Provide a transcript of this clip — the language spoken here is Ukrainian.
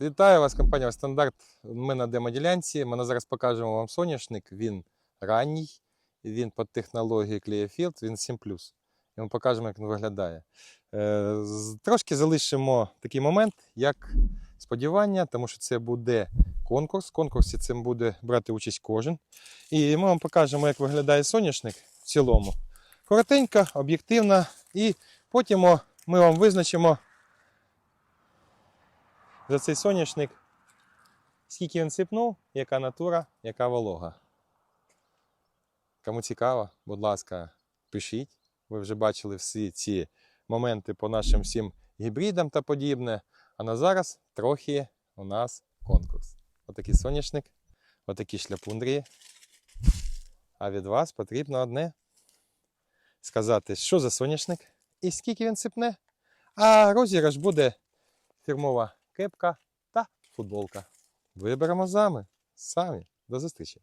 Вітаю вас, компанія Стандарт. Ми на демоділянці. Ми зараз покажемо вам соняшник. Він ранній, він під технологією Clearfield, він 7 І ми покажемо, як він виглядає. Е, Трошки залишимо такий момент, як сподівання, тому що це буде конкурс. В конкурсі цим буде брати участь кожен. І ми вам покажемо, як виглядає соняшник в цілому. Коротенько, об'єктивно, і потім ми вам визначимо за цей соняшник, скільки він сипнув, яка натура, яка волога. Кому цікаво, будь ласка, пишіть. Ви вже бачили всі ці моменти по нашим всім гібридам та подібне. А на зараз трохи у нас конкурс. Отакий соняшник, отакі шляпундрії. А від вас потрібно одне сказати, що за соняшник і скільки він сипне. А розіграш буде фірмова кепка та футболка. Виберемо зами. Самі. До зустрічі!